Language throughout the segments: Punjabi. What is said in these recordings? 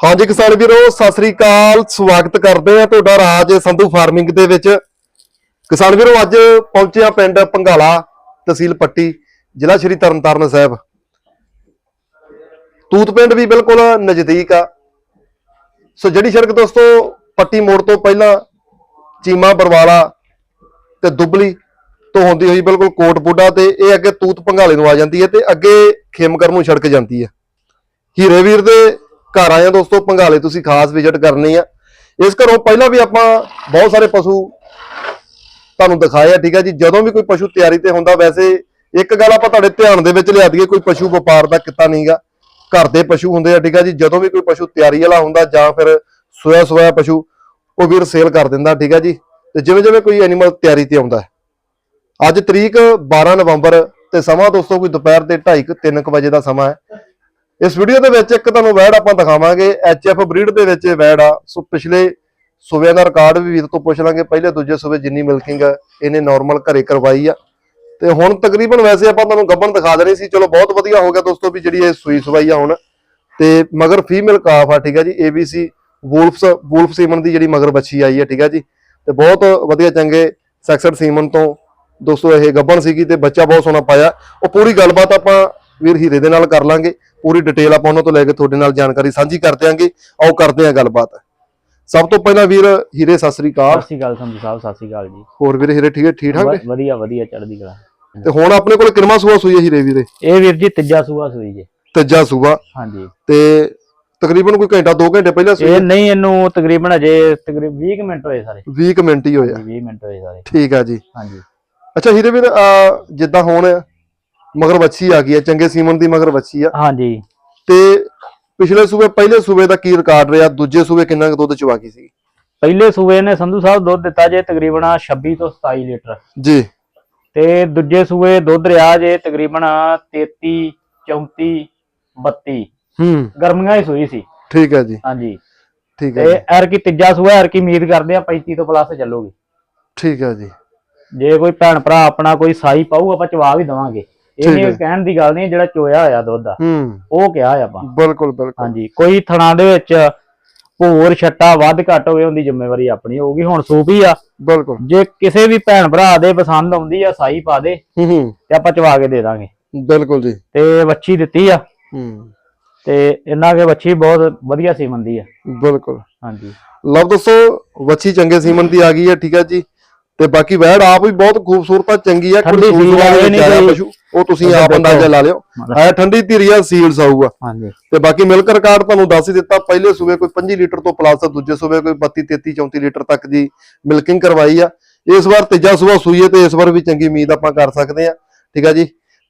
ਹਾਂਜੀ ਕਿਸਾਨ ਵੀਰੋ, ਸਤਿ ਸ੍ਰੀ ਅਕਾਲ। ਸਵਾਗਤ ਕਰਦੇ ਆ ਤੁਹਾਡਾ ਰਾਜ ਸੰਧੂ ਫਾਰਮਿੰਗ ਦੇ ਵਿੱਚ। ਕਿਸਾਨ ਵੀਰੋ, ਅੱਜ ਪਹੁੰਚਿਆ ਪਿੰਡ ਪੰਘਾਲਾ ਤਹਿਸੀਲ ਪੱਟੀ, ਜ਼ਿਲ੍ਹਾ ਸ਼੍ਰੀ ਤਰਨਤਾਰਨ ਸਾਹਿਬ। ਤੂਤ ਪਿੰਡ ਵੀ ਬਿਲਕੁਲ ਨਜ਼ਦੀਕ ਆ। ਸੋ ਜਿਹੜੀ ਸੜਕ ਦੋਸਤੋ, ਪੱਟੀ ਮੋੜ ਤੋਂ ਪਹਿਲਾਂ ਚੀਮਾ, ਬਰਵਾਲਾ ਤੇ ਦੁਬਲੀ ਤੋਂ ਹੁੰਦੀ ਹੋਈ ਬਿਲਕੁਲ ਕੋਟ ਬੁੱਢਾ ਤੇ ਇਹ ਅੱਗੇ ਤੂਤ ਪੰਘਾਲੇ ਨੂੰ ਆ ਜਾਂਦੀ ਹੈ ਤੇ ਅੱਗੇ ਖੇਮਕਰ ਨੂੰ ਸੜਕ ਜਾਂਦੀ ਹੈ। ਹੀਰੇ ਵੀਰ ਦੇ ਘਰ ਆਏ ਆ ਦੋਸਤੋ, ਪੰਗਾਲੇ ਤੁਸੀਂ ਖਾਸ ਵਿਜ਼ਿਟ ਕਰਨੀ ਆ। ਇਸ ਘਰੋਂ ਪਹਿਲਾਂ ਵੀ ਆਪਾਂ ਬਹੁਤ ਸਾਰੇ ਪਸ਼ੂ ਤੁਹਾਨੂੰ ਦਿਖਾਏ ਆ, ਠੀਕ ਹੈ ਜੀ। ਜਦੋਂ ਵੀ ਕੋਈ ਪਸ਼ੂ ਤਿਆਰੀ ਤੇ ਹੁੰਦਾ, ਵੈਸੇ ਇੱਕ ਗੱਲ ਆਪਾਂ ਤੁਹਾਡੇ ਧਿਆਨ ਦੇ ਵਿੱਚ ਲਿਆ ਦਈਏ, ਕੋਈ ਪਸ਼ੂ ਵਪਾਰ ਦਾ ਕਿੱਤਾ ਨਹੀਂਗਾ ਘਰ ਦੇ ਪਸ਼ੂ ਹੁੰਦੇ ਆ, ਠੀਕ ਆ ਜੀ। ਜਦੋਂ ਵੀ ਕੋਈ ਪਸ਼ੂ ਤਿਆਰੀ ਵਾਲਾ ਹੁੰਦਾ ਜਾਂ ਫਿਰ ਸੋਇਆ ਸੋਇਆ ਪਸ਼ੂ, ਉਹ ਵੀਰ ਸੇਲ ਕਰ ਦਿੰਦਾ, ਠੀਕ ਹੈ ਜੀ। ਤੇ ਜਿਵੇਂ ਜਿਵੇਂ ਕੋਈ ਐਨੀਮਲ ਤਿਆਰੀ ਤੇ ਆਉਂਦਾ ਅੱਜ ਤਰੀਕ 12 ਨਵੰਬਰ ਤੇ ਸਮਾਂ ਦੋਸਤੋ, ਕੋਈ ਦੁਪਹਿਰ ਦੇ 2:30 3 ਵਜੇ ਦਾ ਸਮਾਂ ਹੈ। ਇਸ ਵੀਡੀਓ ਦੇ ਵਿੱਚ ਇੱਕ ਤੁਹਾਨੂੰ ਵੈੜ ਆਪਾਂ ਦਿਖਾਵਾਂਗੇ ਐਚਐਫ ਬਰੀਡ ਦੇ ਵਿੱਚ ਇਹ ਵੈੜ ਆ। ਸੋ ਪਿਛਲੇ ਸੂਬਿਆਂ ਦਾ ਰਿਕਾਰਡ ਵੀ ਵੀਰ ਤੋਂ ਪੁੱਛ ਲਾਂਗੇ, ਪਹਿਲੇ ਦੂਜੇ ਸੂਬੇ ਜਿੰਨੀ ਮਿਲਕਿੰਗ ਇਹਨੇ ਨਾਰਮਲ ਘਰੇ ਕਰਵਾਈ ਆ। ਤੇ ਹੁਣ ਤਕਰੀਬਨ ਵੈਸੇ ਆਪਾਂ ਤੁਹਾਨੂੰ ਗੱਬਣ ਦਿਖਾ ਦੇਣੀ ਸੀ, ਚਲੋ ਬਹੁਤ ਵਧੀਆ ਹੋ ਗਿਆ ਦੋਸਤੋ ਵੀ ਜਿਹੜੀ ਇਹ ਸੂਈ ਸਵਾਈ ਆ ਹੁਣ। ਤੇ ਮਗਰ ਫੀਮੇਲ ਕਾਫ ਆ, ਠੀਕ ਆ ਜੀ ABC ਵੂਲਫਸ ਵੂਲਫ ਸੀਮਨ ਦੀ ਜਿਹੜੀ ਮਗਰ ਬੱਚੀ ਆਈ ਹੈ ਠੀਕ ਹੈ ਜੀ। ਤੇ ਬਹੁਤ ਵਧੀਆ ਚੰਗੇ ਸੈਕਸਡ ਸੀਮਨ ਤੋਂ ਦੋਸਤੋ ਇਹ ਗੱਬਣ ਸੀਗੀ ਤੇ ਬੱਚਾ ਬਹੁਤ ਸੋਹਣਾ ਪਾਇਆ। ਉਹ ਪੂਰੀ ਗੱਲਬਾਤ ਆਪਾਂ ਵੀਰ ਹੀਰੇ ਦੇ ਨਾਲ ਕਰ ਲਾਂਗੇ। ਪੂਰੀ ਡਿਟੇਲ ਆਪਾਂ ਉਹਨਾਂ ਤੋਂ ਲੈ ਕੇ ਤੁਹਾਡੇ ਨਾਲ ਜਾਣਕਾਰੀ ਸਾਂਝੀ ਕਰ ਦਿਆਂਗੇ। ਆਓ ਕਰਦੇ ਹਾਂ ਗੱਲਬਾਤ। ਸਭ ਤੋਂ ਪਹਿਲਾਂ ਵੀਰ ਹੀਰੇ ਸਤਿ ਸ੍ਰੀ ਅਕਾਲ। ਸਤਿ ਸ਼੍ਰੀ ਅਕਾਲ ਸੰਧੂ ਸਾਹਿਬ ਸਤਿ ਸ਼੍ਰੀ ਅਕਾਲ ਜੀ। ਹੋਰ ਵੀਰੇ ਹੀਰੇ ਠੀਕ ਹੈ ਠੀਕ ਠਾਕ ਨੇ? ਵਧੀਆ ਵਧੀਆ ਚੜ੍ਹਦੀ ਕਲਾ। ਤੇ ਹੁਣ ਆਪਣੇ ਕੋਲ ਕਿੰਨਾ ਸੂਆ ਸੂਈ ਹੈ ਹੀਰੇ ਵੀਰੇ? ਇਹ ਵੀਰ ਜੀ ਤੀਜਾ ਸੂਆ ਸੂਈ ਜੀ। ਤੀਜਾ ਸੂਆ। ਹਾਂਜੀ। ਤੇ ਤਕਰੀਬਨ ਕੋਈ ਘੰਟਾ 2 ਘੰਟੇ ਪਹਿਲਾਂ ਸੂਈ ਇਹ ਨਹੀਂ ਇਹਨੂੰ ਤਕਰੀਬਨ ਅਜੇ ਤਕਰੀਬਨ 20 ਕੁ ਮਿੰਟ ਹੋਏ ਸਾਰੇ। 20 ਕੁ ਮਿੰਟ ਹੀ ਹੋਇਆ। 20 ਮਿੰਟ ਹੋਏ ਸਾਰੇ। ਠੀਕ ਆ ਜੀ। ਹਾਂਜੀ। ਅੱਛਾ ਹੀਰੇ ਵੀਰ ਜਿੱਦਾਂ ਹੁਣ ਮਗਰ ਬੱਚੀ ਆ ਗਈ ਹੈ ਚੰਗੇ ਸੀਮਨ ਦੀ ਮਗਰ ਬੱਚੀ ਆ। ਹਾਂਜੀ। ਤੇ ਪਿਛਲੇ ਸੂਬੇ ਪਹਿਲੇ ਸੂਬੇ ਦਾ ਕੀ ਰਿਕਾਰਡ ਰਿਹਾ? ਦੂਜੇ ਸੂਬੇ ਕਿੰਨਾ ਕੁ ਦੁੱਧ ਚਵਾ ਗਈ ਸੀ? ਪਹਿਲੇ ਸੂਏ ਨੇ ਸੰਧੂ ਸਾਹਿਬ ਦੁੱਧ ਦਿੱਤਾ ਜੇ ਤਕਰੀਬਨ 26 ਤੋਂ 27 ਲੀਟਰ। ਜੀ। ਤੇ ਦੂਜੇ ਸੂਏ ਦੁੱਧ ਰਿਹਾ ਜੇ ਤਕਰੀਬਨ 33 34 32 ਹੂੰ। ਗਰਮੀਆਂ ਹੀ ਸੂਈ ਸੀ। ਠੀਕ ਹੈ ਜੀ। ਹਾਂਜੀ। ਠੀਕ ਹੈ ਤੇ ਐਰ ਕੀ ਤੀਜਾ ਸੂਆ ਐਰ ਕੀ ਉਮੀਦ ਕਰਦੇ ਆ 35 ਤੋਂ ਪਲੱਸ ਚੱਲੂਗੀ। ਠੀਕ ਹੈ ਜੀ। ਜੇ ਕੋਈ ਭੈਣ ਭਰਾ ਆਪਣਾ ਕੋਈ ਸਾਈ ਪਾਊ ਆਪਾਂ ਚਵਾ ਵੀ ਦਵਾਂਗੇ। ਇਹ ਨਹੀਂ। ਕਹਿਣ ਦੀ ਗੱਲ ਨਹੀਂ ਜਿਹੜਾ ਚੋਇਆ ਹੋਇਆ ਦੁੱਧ ਆ ਹੂੰ। ਉਹ ਕਿਹਾ ਆ ਆਪਾਂ। ਬਿਲਕੁਲ ਬਿਲਕੁਲ। ਹਾਂਜੀ ਕੋਈ ਥਣਾ ਦੇ ਵਿੱਚ ਭੂਰ ਛੱਟਾ ਵੱਧ ਘੱਟ ਹੋਵੇ ਉਹਦੀ ਜ਼ਿੰਮੇਵਾਰੀ ਆਪਣੀ ਹੋਊਗੀ। ਹੁਣ ਸੂਪੀ ਆ ਬਿਲਕੁਲ। ਜੇ ਕਿਸੇ ਵੀ ਭੈਣ ਭਰਾ ਦੇ ਪਸੰਦ ਆਉਂਦੀ ਆ ਸਾਈ ਪਾ ਦੇ ਹੂੰ ਤੇ ਆਪਾਂ ਚਵਾ ਕੇ ਦੇ ਦਾਂਗੇ। ਬਿਲਕੁਲ ਜੀ। ਤੇ ਵੱਛੀ ਦਿੱਤੀ ਆ। ਹੂੰ। ਤੇ ਇਹਨਾਂ ਕੇ ਵੱਛੀ ਬਹੁਤ ਵਧੀਆ ਸੀਮੰਦੀ ਆ। ਬਿਲਕੁਲ। ਹਾਂਜੀ। ਲਵ ਦੱਸੋ ਵੱਛੀ ਚੰਗੇ ਸੀਮਨ ਦੀ ਆ ਗਈ ਹੈ ਠੀਕ ਹੈ ਜੀ। ਤੇ ਬਾਕੀ ਵੈੜ ਆਪ ਵੀ ਬਹੁਤ ਖੂਬਸੂਰਤ ਆ ਚੰਗੀ ਆ ਠੰਡੀ ਕੋਈ ਸੀਲ ਇਹ ਨਹੀਂ ਕੋਈ- ਪਸ਼ੂ ਉਹ ਤੁਸੀਂ ਆਪ। ਅੰਦਾਜ਼ਾ ਲਾ ਲਿਓ। ਹੈ। ਠੰਡੀ ਧੀਰੀਆ ਸੀਲਸ ਆਊਗਾ। ਹਾਂਜੀ। ਤੇ ਬਾਕੀ ਮਿਲਕ ਰਿਕਾਰਡ ਤੁਹਾਨੂੰ ਦੱਸ ਹੀ ਦਿੱਤਾ ਪਹਿਲੇ ਸੂਬੇ ਕੋਈ 5 ਲੀਟਰ ਤੋਂ ਪਲੱਸ ਦੂਜੇ ਸੂਬੇ ਕੋਈ 32 33 34 ਲੀਟਰ ਤੱਕ ਦੀ ਮਿਲਕਿੰਗ ਕਰਵਾਈ ਆ। ਇਸ ਵਾਰ ਤੀਜਾ ਸੂਬਾ ਸੂਈ ਹੈ ਤੇ ਇਸ ਵਾਰ ਵੀ ਚੰਗੀ ਉਮੀਦ ਆਪਾਂ ਕਰ ਸਕਦੇ ਆ। ਠੀਕ ਆ ਜੀ?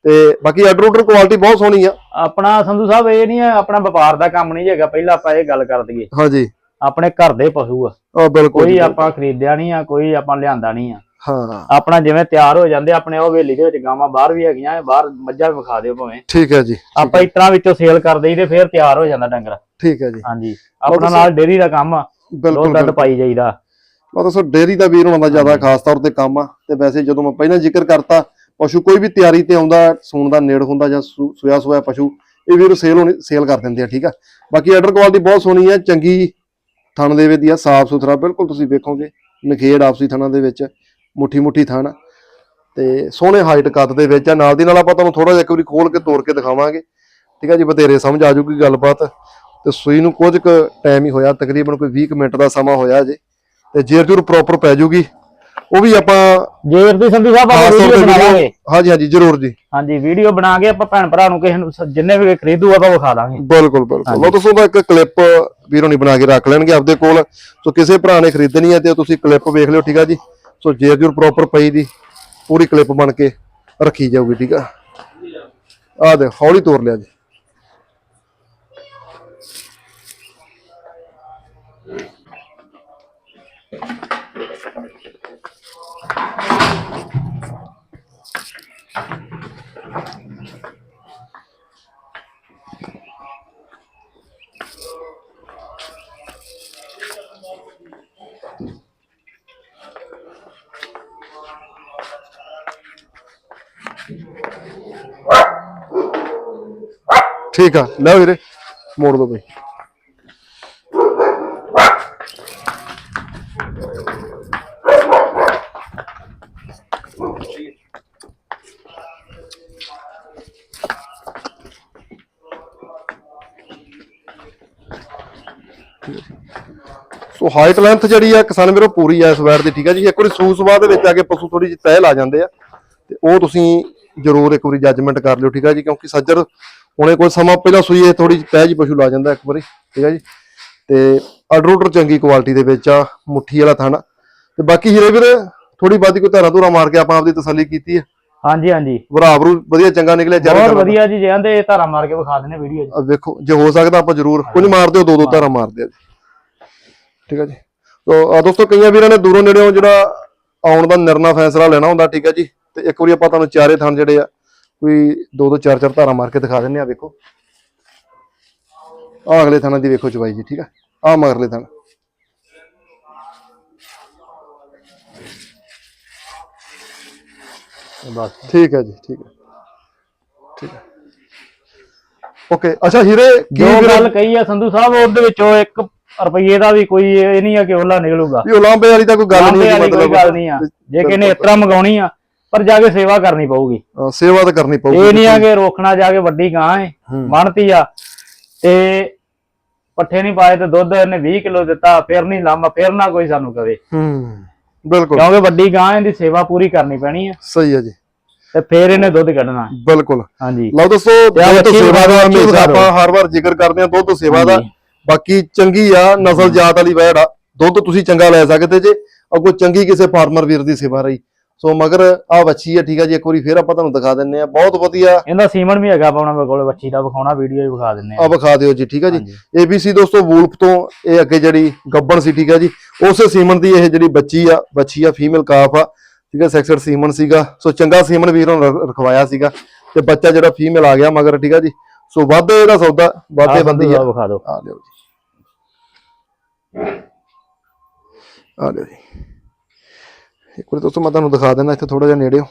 ਤੇ ਬਾਕੀ ਆਰਡਰ ਆਰਡਰ ਕੁਆਲਿਟੀ ਬਹੁਤ ਸੋਹਣੀ ਆ। ਆਪਣਾ ਸੰਧੂ ਸਾਹਿਬ ਇਹ ਨਹੀਂ ਆ ਆਪਣਾ ਵਪਾਰ ਦਾ ਕੰਮ ਨਹੀਂ ਹੈਗਾ ਪਹਿਲਾਂ ਆਪਾਂ ਇਹ ਗੱਲ ਕਰ ਦਈਏ। ਹਾਂਜੀ। ਆਪਣੇ ਘਰ ਦੇ ਪਸ਼ੂ ਆ। ਆ ਬਿਲਕੁਲ ਕੋਈ ਆਪਾਂ ਖਰੀਦਿਆ ਨਹੀਂ ਆ ਕੋਈ ਆਪਾਂ ਲਿਆਂਦਾ ਨਹੀਂ ਆ। ਹਾਂ। ਆਪਣਾ ਜਿਵੇਂ ਤਿਆਰ ਹੋ ਜਾਂਦੇ ਆਪਣੇ ਉਹ ਹਵੇਲੀ ਦੇ ਵਿੱਚ ਗਾਵਾਂ ਬਾਹਰ ਵੀ ਹੈਗੀਆਂ ਬਾਹਰ ਮੱਝਾਂ ਵੀ ਵਿਖਾ ਦਿਓ ਭਾਵੇਂ। ਠੀਕ ਹੈ ਜੀ ਆਪਾਂ ਇਸ ਤਰ੍ਹਾਂ ਵਿੱਚੋਂ ਸੇਲ ਕਰ ਦੇਈ ਤੇ ਫਿਰ ਤਿਆਰ ਹੋ ਜਾਂਦਾ ਡੰਗਰ। ਠੀਕ ਹੈ ਜੀ। ਹਾਂਜੀ। ਆਪਣਾ ਨਾਲ ਡੇਰੀ ਦਾ ਕੰਮ ਆ। ਬਿਲਕੁਲ ਦੁੱਧ ਪਾਈ ਜਾਈਦਾ। ਉਹ ਦੱਸੋ ਡੇਰੀ ਦਾ ਵੀਰ ਹੋਣਾ ਦਾ ਜ਼ਿਆਦਾ ਖਾਸ ਤੌਰ ਤੇ ਕੰਮ ਆ ਤੇ ਵੈਸੇ ਜਦੋਂ ਮੈਂ ਪਹਿਲਾਂ ਜ਼ਿਕਰ ਕਰਤਾ ਪਸ਼ੂ ਕੋਈ ਵੀ ਤਿਆਰੀ ਤੇ ਆਉਂਦਾ ਸੂਣ ਦਾ ਨੇੜ ਹੁੰਦਾ ਜਾਂ ਸੂ- ਸੂਇਆ ਸੂਇਆ ਪਸ਼ੂ ਇਹ ਵੀਰ ਸੇਲ ਹੋਣੀ ਸੇਲ ਕਰ ਦਿੰਦੇ ਆ ਠੀਕ ਆ। ਬਾਕੀ ਆਰਡਰ ਕੁਆਲਿਟੀ ਬਹੁਤ ਸੋਹਣੀ ਆ ਚੰਗੀ ਥਣ ਦੇ ਵਿੱਚ ਦੀ ਆ, ਸਾਫ਼ ਸੁਥਰਾ, ਬਿਲਕੁਲ ਤੁਸੀਂ ਵੇਖੋਗੇ ਨਖੇੜ ਆਪਸੀ ਥਣਾਂ ਦੇ ਵਿੱਚ, ਮੁੱਠੀ ਮੁੱਠੀ ਥਣ। ਤੇ ਸੋਹਣੇ ਹਾਈਟ ਕੱਦ ਦੇ ਵਿੱਚ ਆ, ਨਾਲ ਦੀ ਨਾਲ ਆਪਾਂ ਤੁਹਾਨੂੰ ਥੋੜਾ ਜਿਹਾ ਇੱਕ ਵਾਰੀ ਖੋਲ ਕੇ ਤੋੜ ਕੇ ਦਿਖਾਵਾਂਗੇ। ਠੀਕ ਆ ਜੀ, ਬਥੇਰੇ ਸਮਝ ਆ ਜੂਗੀ ਗੱਲਬਾਤ। ਤੇ ਸੂਈ ਨੂੰ ਕੁਝ ਕੁ ਟਾਈਮ ਹੀ ਹੋਇਆ, ਤਕਰੀਬਨ ਕੋਈ 20 ਕੁ ਮਿੰਟ ਦਾ ਸਮਾਂ ਹੋਇਆ ਜੇ। ਤੇ ਜੇਰ ਜੂਰ ਪ੍ਰੋਪਰ ਪੈ ਜੂਗੀ। ਉਹ ਵੀ ਆਪਾਂ ਜੇ ਤੁਸੀਂ ਸੰਧੂ ਸਾਹਿਬ ਆਪਾਂ ਖਾਸ ਤੌਰ ਵੀਡੀਓ ਤੇ ਬਣਾ ਲਾਂਗੇ। ਹਾਂਜੀ ਹਾਂਜੀ ਜ਼ਰੂਰ ਜੀ। ਹਾਂਜੀ ਵੀਡੀਓ ਬਣਾ ਕੇ ਆਪਾਂ ਭੈਣ ਭਰਾ ਨੂੰ ਕਿਸੇ ਨੂੰ ਸ- ਜਿੰਨੇ ਵੀ ਖਰੀਦੂ ਆਪਾਂ ਵਿਖਾ ਦਾਂਗੇ। ਬਿਲਕੁਲ ਬਿਲਕੁਲ। ਉਹ ਦੱਸੋ ਦਾ ਇੱਕ ਕਲਿੱਪ ਵੀਰੋਂ ਨਹੀਂ ਬਣਾ ਕੇ ਰੱਖ ਲੈਣਗੇ ਆਪਦੇ ਕੋਲ। ਸੋ ਕਿਸੇ ਭਰਾ ਨੇ ਖਰੀਦਣੀ ਹੈ ਤੇ ਤੁਸੀਂ ਕਲਿੱਪ ਵੇਖ ਲਿਓ ਠੀਕ ਆ ਜੀ? ਸੋ ਜੇਰ ਜੂਰ ਪ੍ਰੋਪਰ ਪਈ ਦੀ ਪੂਰੀ ਕਲਿੱਪ ਬਣ ਕੇ ਰੱਖੀ ਜਾਊਗੀ ਠੀਕ ਆ? ਆ ਦੇ ਹੌਲੀ ਤੋੜ ਲਿਆ ਜੀ। ਠੀਕ ਆ ਲੈ ਵੀਰੇ ਮੋੜ ਦੋ ਬਈ ਸੋ ਹਾਈਟ ਲੈਂਥ ਜਿਹੜੀ ਆ, ਕਿਸਾਨ ਵੀਰੋ, ਪੂਰੀ ਆ ਇਸ ਵੈਰ ਦੀ, ਠੀਕ ਆ ਜੀ? ਇੱਕ ਵਾਰੀ ਸੂਸ ਬਾਅਦ ਦੇ ਵਿੱਚ ਆ ਕੇ ਪਸ਼ੂ ਥੋੜੀ ਜਿਹੀ ਤਹਿ ਲਾ ਜਾਂਦੇ ਆ। ਤੇ ਉਹ ਤੁਸੀਂ ਜ਼ਰੂਰ ਇੱਕ ਵਾਰੀ ਜੱਜਮੈਂਟ ਕਰ ਲਿਓ, ਠੀਕ ਆ ਜੀ? ਕਿਉਂਕਿ ਸੱਜਰ ਹੁਣੇ ਕੋਈ ਸਮਾਂ ਪਹਿਲਾਂ ਸੂਈ ਇਹ ਥੋੜੀ ਜਿਹੀ ਤਹਿ ਜੀ ਪਸ਼ੂ ਲਾ ਜਾਂਦਾ ਇੱਕ ਵਾਰੀ, ਠੀਕ ਆ ਜੀ? ਤੇ ਅਡਰੂਟਰ ਚੰਗੀ ਕੁਆਲਿਟੀ ਦੇ ਵਿੱਚ ਆ, ਮੁੱਠੀ ਵਾਲਾ ਥਾਣਾ। ਤੇ ਬਾਕੀ ਹੀਰੇ ਵੀਰ ਥੋੜੀ ਬਾਦੀ ਕੋਈ ਧਾਰਾ ਧੂਰਾ ਮਾਰ ਕੇ ਆਪਾਂ ਆਪਦੀ ਤਸੱਲੀ ਕੀਤੀ ਹੈ ਹਾਂਜੀ ਹਾਂਜੀ। ਭਰਾਵਰੂ ਵਧੀਆ ਚੰਗਾ ਨਿਕਲਿਆ ਜਰ ਬਹੁਤ ਵਧੀਆ ਜੀ ਜਿਹਾਂ ਦੇ ਧਾਰਾ ਮਾਰ ਕੇ ਵਿਖਾ ਦਿੰਦੇ ਵੀਡੀਓ ਆ ਵੇਖੋ ਜੇ ਹੋ ਸਕਦਾ ਆਪਾਂ ਜ਼ਰੂਰ ਨਹੀਂ ਮਾਰਦੇ ਹੋ ਦੋ ਦੋ ਧਾਰਾ ਮਾਰਦੇ ਆ ਜੀ ਠੀਕ ਹੈ ਜੀ। ਤੋ ਆ ਦੋਸਤੋ ਕਈਆਂ ਵੀਰਾਂ ਨੇ ਦੂਰੋਂ ਨੇੜਿਓਂ ਜਿਹੜਾ ਆਉਣ ਦਾ ਨਿਰਣਾ ਫੈਸਲਾ ਲੈਣਾ ਹੁੰਦਾ ਠੀਕ ਹੈ ਜੀ। ਤੇ ਇੱਕ ਵਾਰੀ ਆਪਾਂ ਤੁਹਾਨੂੰ ਚਾਰੇ ਥਣ ਜਿਹੜੇ ਆ ਕੋਈ ਦੋ ਦੋ ਚਾਰ ਚਾਰ ਧਾਰਾ ਮਾਰ ਕੇ ਦਿਖਾ ਦਿੰਨੇ ਆ ਵੇਖੋ। ਆ ਅਗਲੇ ਥਣਾਂ ਦੀ ਵੇਖੋ ਚਵਾਈ ਜੀ ਠੀਕ ਹੈ ਆ ਮਗਰਲੇ ਥਣ ਬਸ। ਠੀਕ ਹੈ ਜੀ ਠੀਕ ਹੈ। ਠੀਕ ਹੈ। ਓਕੇ ਅੱਛਾ ਹੀਰੇ ਕੀ ਜੋ ਵੀਰੇ- ਗੱਲ ਕਹੀ ਆ ਸੰਧੂ ਸਾਹਿਬ ਉਹਦੇ ਵਿੱਚੋਂ 1 ਰੁਪਏ ਦਾ ਵੀ ਕੋਈ ਇਹ ਨਹੀਂ ਆ ਕਿ ਉਹਲਾ ਨਿਕਲੂਗਾ। ਵੀ ਉਲਾਂਬੇ ਵਾਲੀ ਤਾਂ ਕੋਈ ਗੱਲ ਨਹੀਂ ਵਾਲੀ ਕੋਈ ਗੱਲ ਨਹੀਂ ਆ। ਜੇ ਕਿਸੇ ਨੇ ਇਸ ਤਰ੍ਹਾਂ ਮੰਗਾਉਣੀ ਆ ਪਰ ਜਾ ਕੇ ਸੇਵਾ ਕਰਨੀ ਪਊਗੀ। ਅ, ਸੇਵਾ ਤਾਂ ਕਰਨੀ ਪਊਗੀ ਇਹ ਨਹੀਂ ਆ ਕਿ ਰੋਕਣਾ ਜਾ ਕੇ ਵੱਡੀ ਗਾਂ ਹੈ ਹੂੰ। ਬਣਤੀ ਆ। ਤੇ ਪੱਠੇ ਨਹੀਂ ਪਾਏ ਤੇ ਦੁੱਧ ਇਹਨੇ 20 ਕਿਲੋ ਦਿੱਤਾ ਫਿਰ ਨਹੀਂ ਲਾਮਾ ਫਿਰ ਨਾ ਕੋਈ ਸਾਨੂੰ ਕਵੇ। ਹੂੰ। ਬਿਲਕੁਲ। ਕਿਉਂਕਿ ਵੱਡੀ ਗਾਂ ਇਹਦੀ ਸੇਵਾ ਪੂਰੀ ਕਰਨੀ ਪੈਣੀ ਆ। ਸਹੀ ਹੈ ਜੀ। ਤੇ ਫਿਰ ਇਹਨੇ ਦੁੱਧ ਕੱਢਣਾ। ਬਿਲਕੁਲ। ਹਾਂਜੀ। ਲਓ ਦੋਸਤੋ ਦੁੱਧ ਸੇਵਾ ਦਾ ਹਮੇਸ਼ਾ। ਆਪਾਂ ਹਰ ਵਾਰ ਜ਼ਿਕਰ ਕਰਦੇ ਹਾਂ ਦੁੱਧ ਸੇਵਾ ਦਾ। ਬਾਕੀ ਚੰਗੀ ਆ ਨਸਲ ਜਾਤ ਵਾਲੀ ਵੈੜ ਆ। ਦੁੱਧ ਤੁਸੀਂ ਚੰਗਾ ਲੈ ਸਕਦੇ ਜੇ। ਅੱਗੋਂ ਚੰਗੀ ਕਿਸੇ ਫਾਰਮਰ ਵੀਰ ਦੀ ਸੇਵਾ ਰਹੀ। ਸੋ ਮਗਰ ਆ ਵੱਛੀ ਆ ਠੀਕ ਆ ਜੀ ਇੱਕ ਵਾਰੀ ਫੇਰ ਆਪਾਂ ਤੁਹਾਨੂੰ ਦਿਖਾ ਦਿੰਨੇ ਆ ਬਹੁਤ ਵਧੀਆ। ਇਹਦਾ ਸੀਮਨ ਵੀ ਹੈਗਾ ਪਾਉਣਾ ਮੇਰੇ ਕੋਲ ਬੱਚੀ ਦਾ ਵਿਖਾਉਣਾ ਵੀਡੀਓ ਹੀ ਵਿਖਾ ਦਿੰਨੇ ਆ ਆ ਵਿਖਾ ਦਿਓ ਜੀ ਠੀਕ ਆ ਜੀ। ABC ਦੋਸਤੋ ਵੂਲਫ ਤੋਂ ਇਹ ਅੱਗੇ ਜਿਹੜੀ ਗੱਬਣ ਸੀ ਠੀਕ ਆ ਜੀ ਉਸੇ ਸੀਮਨ ਦੀ ਇਹ ਜਿਹੜੀ ਬੱਚੀ ਆ ਬੱਚੀ ਆ ਫੀਮੇਲ ਕਾਫ ਆ ਠੀਕ ਆ ਸੈਕਸਡ ਸੀਮਨ ਸੀਗਾ। ਸੋ ਚੰਗਾ ਸੀਮਨ ਵੀਰ ਨੂੰ ਰਖਵਾਇਆ ਸੀਗਾ ਤੇ ਬੱਚਾ ਜਿਹੜਾ ਫੀਮੇਲ ਆ ਗਿਆ ਮਗਰ ਠੀਕ ਆ ਜੀ। ਸੋ ਵਾਧੇ ਇਹਦਾ ਸੌਦਾ ਵਾਧੇ ਬੰਦੀ ਆ। ਵਿਖਾ ਦਿਓ। ਆ ਲਿਓ ਜੀ। ਆ ਲਿਓ ਜੀ। ਇੱਕ ਵਾਰ ਦੋਸਤੋ ਮੈਂ ਤੁਹਾਨੂੰ ਦਿਖਾ ਦਿੰਦਾ ਇੱਥੇ ਥੋੜਾ ਜਿਹਾ ਨੇੜਿਓ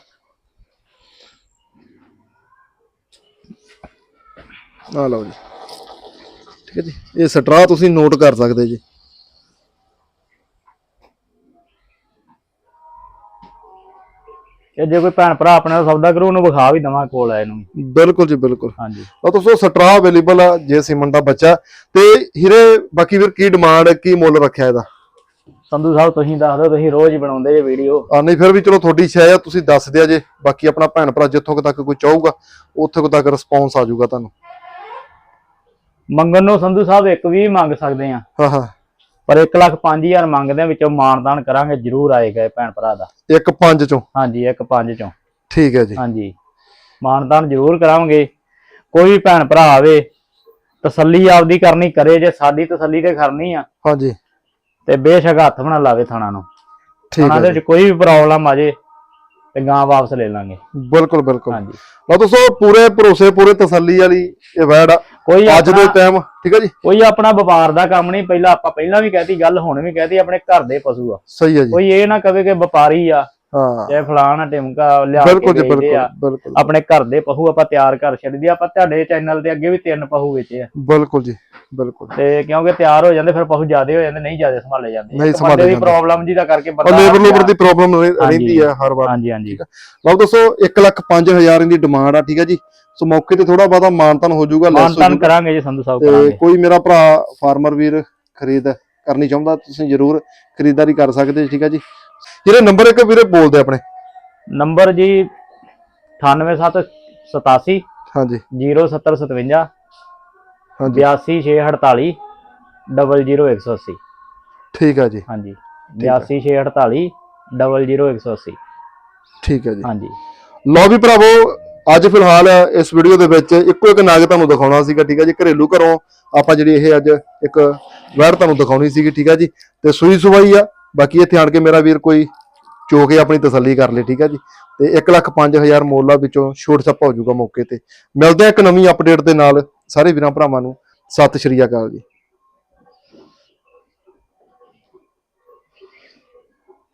ਆ ਲਓ ਜੀ। ਠੀਕ ਹੈ ਜੀ। ਇਹ ਸਟਰਾ ਤੁਸੀਂ ਨੋਟ ਕਰ ਸਕਦੇ ਜੀ। ਇਹ ਜੇ ਕੋਈ ਭੈਣ ਭਰਾ ਆਪਣੇ ਨਾਲ ਸੌਦਾ ਕਰੂ ਉਹਨੂੰ ਵਿਖਾ ਵੀ ਦਵਾਂ ਕੋਲ ਆ ਇਹਨੂੰ। ਬਿਲਕੁਲ ਜੀ ਬਿਲਕੁਲ। ਹਾਂਜੀ। ਆ ਦੋਸਤੋ ਸਟਰਾ ਅਵੇਲੇਬਲ ਆ ਜੇ ਸਿਮਨ ਦਾ ਬੱਚਾ। ਤੇ ਹੀਰੇ ਬਾਕੀ ਵੀਰ ਕੀ ਡਿਮਾਂਡ ਕੀ ਮੁੱਲ ਰੱਖਿਆ ਇਹਦਾ? ਸੰਧੂ ਸਾਹਿਬ ਤੁਸੀਂ ਦੱਸ ਦਿਓ ਤੁਸੀਂ ਰੋਜ਼ ਹੀ ਬਣਾਉਂਦੇ ਜੇ ਵੀਡੀਓ ਆ ਨਹੀਂ ਫਿਰ ਵੀ ਚਲੋ ਤੁਹਾਡੀ ਸ਼ੈ ਆ ਤੁਸੀਂ ਦੱਸ ਦਿਆ ਜੇ। ਬਾਕੀ ਆਪਣਾ ਭੈਣ ਭਰਾ ਜਿੱਥੋਂ ਕੁ ਤੱਕ ਕੋਈ ਚਾਹੂਗਾ ਉੱਥੇ ਕੁ ਤੱਕ ਰਿਸਪੌਂਸ ਆ ਜਾਊਗਾ ਤੁਹਾਨੂੰ। ਮੰਗਣ ਨੂੰ ਸੰਧੂ ਸਾਹਿਬ ਇੱਕ ਵੀ ਮੰਗ ਸਕਦੇ ਆ। ਹਾਂ ਹਾਂ। ਪਰ 1 ਲੱਖ 5000 ਮੰਗਦੇ ਆ ਵਿੱਚੋਂ ਮਾਨਦਾਨ ਕਰਾਂਗੇ ਜਰੂਰ ਆਏਗਾ ਇਹ ਭੈਣ ਭਰਾ ਦਾ। ਇੱਕ ਪੰਜ ਚੋਂ? ਹਾਂਜੀ ਇੱਕ ਪੰਜ ਚੋਂ। ਠੀਕ ਹੈ ਜੀ। ਹਾਂਜੀ। ਮਾਨਦਾਨ ਜਰੂਰ ਕਰਾਂਗੇ। ਕੋਈ ਵੀ ਭੈਣ ਭਰਾ ਆਵੇ ਤਸੱਲੀ ਆਪਦੀ ਕਰਨੀ ਕਰੇ ਜੇ ਸਾਡੀ ਤਸੱਲੀ ਤੇ ਕਰਨੀ ਆ। ਹਾਂਜੀ। ਤੇ ਬੇਸ਼ੱਕ ਹੱਥ ਬਣਾ ਲਾਵੇ ਥਾਣਾ ਨੂੰ। ਠੀਕ ਥਾਣਾ ਹੈ ਦੇ ਵਿੱਚ ਕੋਈ ਵੀ ਪ੍ਰੋਬਲਮ ਆ ਜੇ ਤੇ ਗਾਂ ਵਾਪਸ ਲੈ ਲਾਂਗੇ। ਬਿਲਕੁਲ ਬਿਲਕੁਲ। ਹਾਂਜੀ। ਲਓ ਦੋਸਤੋ ਪੂਰੇ ਭਰੋਸੇ ਪੂਰੇ ਤਸੱਲੀ ਵਾਲੀ ਇਹ ਵੈੜ ਆ। ਕੋਈ ਅੱਜ ਦੇ ਟਾਈਮ ਠੀਕ ਹੈ ਜੀ? ਕੋਈ ਆਪਣਾ ਵਪਾਰ ਦਾ ਕੰਮ ਨਹੀਂ। ਪਹਿਲਾਂ ਆਪਾਂ ਪਹਿਲਾਂ ਵੀ ਕਹਤੀ ਗੱਲ ਹੁਣ ਵੀ ਕਹਤੀ ਆਪਣੇ ਘਰ ਦੇ ਪਸ਼ੂ ਆ। ਸਹੀ ਹੈ ਜੀ। ਕੋਈ ਇਹ ਨਾ ਕਵੇ ਕਿ ਵਪਾਰੀ ਆ ਹਾਂ। ਚਾਹੇ ਫਲਾਣਾ ਟਿਮਕਾ ਲਿਆ ਕੇ ਬਿਲਕੁਲ ਜੀ ਬਿਲਕੁਲ ਆ। ਆਪਣੇ ਘਰ ਦੇ ਪਸ਼ੂ ਆਪਾਂ ਤਿਆਰ ਕਰ ਛੱਡਦੇ ਆ ਆਪਾਂ ਤੁਹਾਡੇ ਚੈਨਲ ਤੇ ਅੱਗੇ ਵੀ ਤਿੰਨ ਪਸ਼ੂ ਵੇਚੇ ਆ। ਬਿਲਕੁਲ ਜੀ ਬਿਲਕੁਲ। ਤੇ ਕਿਉਂਕਿ ਤਿਆਰ ਹੋ ਜਾਂਦੇ ਫਿਰ ਪਸ਼ੂ ਜ਼ਿਆਦੇ ਹੋ ਜਾਂਦੇ ਨਹੀਂ ਜ਼ਿਆਦੇ ਸੰਭਾਲੇ ਜਾਂਦੇ। ਨਹੀਂ ਸੰਭਾਲੇ ਦੀ ਜਾਂਦੇ। ਪ੍ਰੋਬਲਮ ਜਿਹਦਾ ਕਰਕੇ ਔਰ ਬੰਦਾ ਲੇਬਰ ਲੂਬਰ ਦੀ ਪ੍ਰੋਬਲਮ। ਰਹਿੰਦੀ ਹੈ ਹਰ ਵਾਰ। ਹਾਂਜੀ ਹਾਂਜੀ। ਲਓ ਦੋਸਤੋ 1 ਲੱਖ 5000 ਦੀ ਡਿਮਾਂਡ ਆ ਠੀਕ ਹੈ ਜੀ। ਸੋ ਮੌਕੇ ਤੇ ਥੋੜਾ ਬਹੁਤਾ ਮਾਨਤਨ ਹੋ ਜਾਊਗਾ ਮਾਨਤਾਨ ਕਰਾਂਗੇ ਜੀ ਸੰਧੂ ਸਾਹਿਬ ਤੇ ਕਰਾਂਗੇ। ਕੋਈ ਮੇਰਾ ਭਰਾ ਫਾਰਮਰ ਵੀਰ ਖਰੀਦ ਕਰਨੀ ਚਾਹੁੰਦਾ ਤੁਸੀਂ ਜਰੂਰ ਖਰੀਦਦਾਰੀ ਕਰ ਸਕਦੇ ਜੀ, ਠੀਕ ਹੈ ਜੀ। ਜਿਹੜੇ ਨੰਬਰ ਇੱਕ ਵੀਰੇ ਬੋਲਦੇ ਆਪਣੇ? ਨੰਬਰ ਜੀ 98787 ਹਾਂਜੀ। 0757 ਹਾਂਜੀ। 82648 00180 ਠੀਕ ਹੈ ਜੀ। ਹਾਂਜੀ। 82648 00180 ਠੀਕ ਹੈ ਜੀ। ਹਾਂਜੀ। ਲਓ ਵੀ ਭਰਾਵੋ ਅੱਜ ਫਿਲਹਾਲ ਇਸ ਵੀਡੀਓ ਦੇ ਵਿੱਚ ਇੱਕੋ ਇੱਕ ਨਾਗ ਤੁਹਾਨੂੰ ਦਿਖਾਉਣਾ ਸੀਗਾ ਠੀਕ ਹੈ ਜੀ। ਘਰੇਲੂ ਘਰੋਂ ਆਪਾਂ ਜਿਹੜੀ ਇਹ ਅੱਜ ਇੱਕ ਵੈੜ ਤੁਹਾਨੂੰ ਦਿਖਾਉਣੀ ਸੀਗੀ ਠੀਕ ਹੈ ਜੀ। ਤੇ ਸੂਈ ਸੁਵਾਈ ਆ ਬਾਕੀ ਇੱਥੇ ਆਣ ਕੇ ਮੇਰਾ ਵੀਰ ਕੋਈ ਚੋ ਕੇ ਆਪਣੀ ਤਸੱਲੀ ਕਰ ਲੇ, ਠੀਕ ਹੈ ਜੀ। ਤੇ 1 ਲੱਖ 5000 ਮੋਲਾ ਵਿੱਚੋਂ ਛੋਟ ਛੱਪਾ ਹੋ ਜਾਊਗਾ ਮੌਕੇ ਤੇ। ਮਿਲਦੇ ਆ ਇੱਕ ਨਵੀਂ ਅਪਡੇਟ ਦੇ ਨਾਲ, ਸਾਰੇ ਵੀਰਾਂ ਭਰਾਵਾਂ ਨੂੰ। ਸਤਿ ਸ਼੍ਰੀ ਅਕਾਲ ਜੀ।